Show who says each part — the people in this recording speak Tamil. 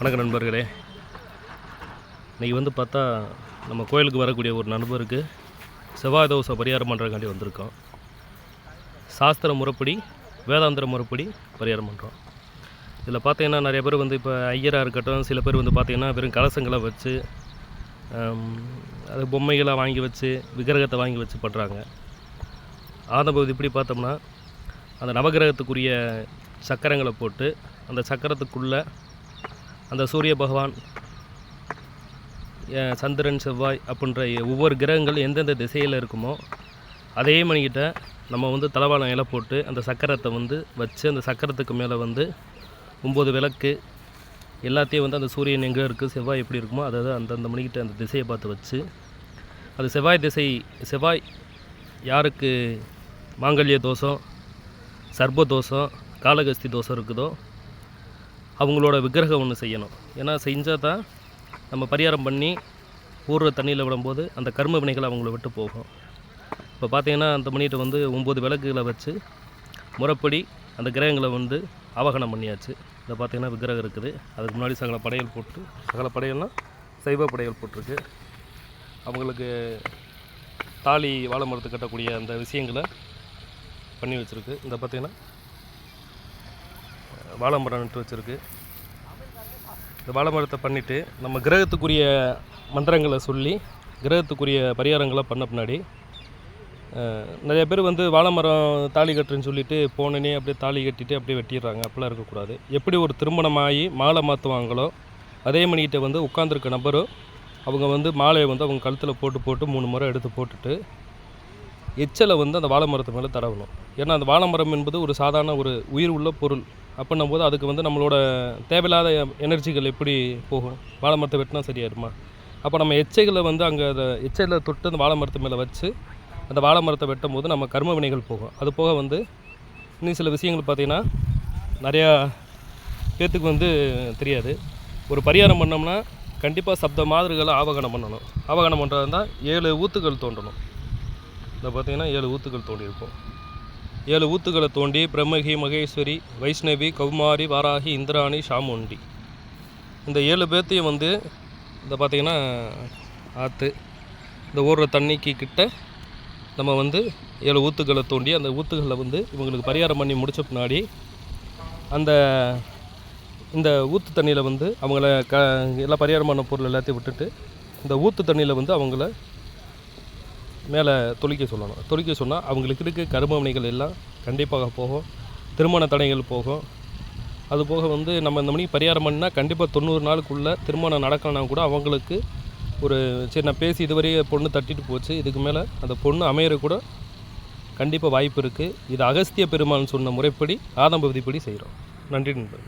Speaker 1: வணக்கம் நண்பர்களே. இன்றைக்கி வந்து பார்த்தா நம்ம கோயிலுக்கு வரக்கூடிய ஒரு நண்பருக்கு செவ்வாய் தோசை பரிகாரம் பண்ணுறதுக்காண்டி வந்திருக்கோம். சாஸ்திர முறைப்படி வேதாந்திர முறைப்படி பரிகாரம் பண்ணுறோம் இதில் பார்த்தீங்கன்னா நிறைய பேர் வந்து இப்போ ஐயராக இருக்கட்டும் சில பேர் வந்து பார்த்திங்கன்னா வெறும் கலசங்களை வச்சு அது பொம்மைகளை வாங்கி வச்சு விக்கிரகத்தை வாங்கி வச்சு பண்ணுறாங்க ஆதம்பது இப்படி பார்த்தோம்னா அந்த நவகிரகத்துக்குரிய சக்கரங்களை போட்டு அந்த சக்கரத்துக்குள்ளே அந்த சூரிய பகவான் சந்திரன் செவ்வாய் அப்படின்ற ஒவ்வொரு கிரகங்கள் எந்தெந்த திசையில் இருக்குமோ அதே மணிக்கிட்ட நம்ம வந்து தலவாழம் இலை போட்டு அந்த சக்கரத்தை வந்து வச்சு அந்த சக்கரத்துக்கு மேலே வந்து ஒம்பது விளக்கு எல்லாத்தையும் வந்து அந்த சூரியன் எங்கே இருக்குது செவ்வாய் எப்படி இருக்குமோ அதாவது அந்தந்த மணிக்கிட்ட அந்த திசையை பார்த்து வச்சு அது செவ்வாய் திசை செவ்வாய் யாருக்கு மாங்கல்ய தோஷம் சர்ப்ப தோஷம் காலகஸ்தி தோஷம் இருக்குதோ அவங்களோட விக்கிரகம் ஒன்று செய்யணும். ஏன்னா செஞ்சால் தான் நம்ம பரிகாரம் பண்ணி ஊர்ற தண்ணியில் விடும்போது அந்த கர்ம வினைகள் அவங்கள விட்டு போகும். இப்போ பார்த்தீங்கன்னா அந்த மணிகிட்ட வந்து ஒம்பது விளக்குகளை வச்சு முறைப்படி அந்த கிரகங்களை வந்து அவகனம் பண்ணியாச்சு. இதை பார்த்தீங்கன்னா விக்கிரகம் இருக்குது. அதுக்கு முன்னாடி சகல படையல் போட்டு சகல படையல்னால் சைவ படையல் போட்டிருக்கு. அவங்களுக்கு தாலி வாழை மரத்து கட்டக்கூடிய அந்த விஷயங்களை பண்ணி வச்சுருக்கு. இந்த பார்த்திங்கன்னா வாழை மரம் நட்டு வச்சுருக்கு. இந்த வாழை மரத்தை பண்ணிவிட்டு நம்ம கிரகத்துக்குரிய மந்திரங்களை சொல்லி கிரகத்துக்குரிய பரிகாரங்களை பண்ண பின்னாடி நிறைய பேர் வந்து வாழை மரம் தாலி கட்டுறேன்னு சொல்லிட்டு போனனே அப்படியே தாலி கட்டிட்டு அப்படியே வெட்டிடுறாங்க. அப்படிலாம் இருக்கக்கூடாது. எப்படி ஒரு திருமணமாகி மாலை மாற்றுவாங்களோ அதே மணிக்கிட்ட வந்து உட்காந்துருக்க நபரும் அவங்க வந்து மாலையை வந்து அவங்க கழுத்தில் போட்டு போட்டு மூணு முறை எடுத்து போட்டுட்டு எச்சலை வந்து அந்த வாழை மரத்து மேலே தடவணும். ஏன்னா அந்த வாழை மரம் என்பது ஒரு சாதாரண ஒரு உயிர் உள்ள பொருள். அப்படின்னும் போது அதுக்கு வந்து நம்மளோட தேவையில்லாத எனர்ஜிகள் எப்படி போகும்? வாழை மரத்தை வெட்டினா சரியாயிருமா? அப்போ நம்ம எச்சைகளை வந்து அங்கே அதை எச்சையில் தொட்டு அந்த வாழை மரத்து மேலே வச்சு அந்த வாழை மரத்தை வெட்டும் போது நம்ம கர்ம வினைகள் போகும். அது போக வந்து இன்னும் சில விஷயங்கள் பார்த்திங்கன்னா நிறையா பேர்த்துக்கு வந்து தெரியாது. ஒரு பரிகாரம் பண்ணோம்னா கண்டிப்பாக சப்த மாதிரிகளை ஆவகனம் பண்ணணும். ஆவகனம் பண்ணுறது தான் ஏழு ஊத்துக்கள் தோண்டணும் இந்த பார்த்திங்கன்னா ஏழு ஊத்துக்கள் தோண்டியிருக்கும். ஏழு ஊத்துக்களை தோண்டி பிரம்மகி மகேஸ்வரி வைஷ்ணவி கௌமாரி வாராகி இந்திராணி சாமுண்டி. இந்த ஏழு பேர்த்தையும் வந்து இந்த பார்த்தீங்கன்னா ஆற்று இந்த ஓடுற தண்ணிக்கு கிட்ட நம்ம வந்து ஏழு ஊத்துக்களை தோண்டி அந்த ஊத்துக்களில் வந்து இவங்களுக்கு பரிகாரம் பண்ணி முடித்த பின்னாடி அந்த இந்த ஊற்று தண்ணியில் வந்து அவங்கள க எல்லாம் பரிகாரம் பண்ண பொருள் எல்லாத்தையும் விட்டுட்டு இந்த ஊற்று தண்ணியில் வந்து அவங்கள மேலே தொளிக்க சொல்லணும். தொளிக்க சொன்னால் அவங்களுக்கு இருக்க கருமவினைகள் எல்லாம் கண்டிப்பாக போகும். திருமண தடைகள் போகும். அது போக வந்து நம்ம இந்த மணி பரிகாரம் பண்ணால் கண்டிப்பாக தொண்ணூறு நாளுக்குள்ளே திருமணம் நடக்கணும்னா கூட அவங்களுக்கு ஒரு சரி நான் பேசி இதுவரையே பொண்ணு தட்டிட்டு போச்சு. இதுக்கு மேலே அந்த பொண்ணு அமையற கூட கண்டிப்பாக வாய்ப்பு இருக்குது. இது அகஸ்திய பெருமாள்னு சொன்ன முறைப்படி ஆதம்பதிப்படி செய்கிறோம். நன்றி நண்பர்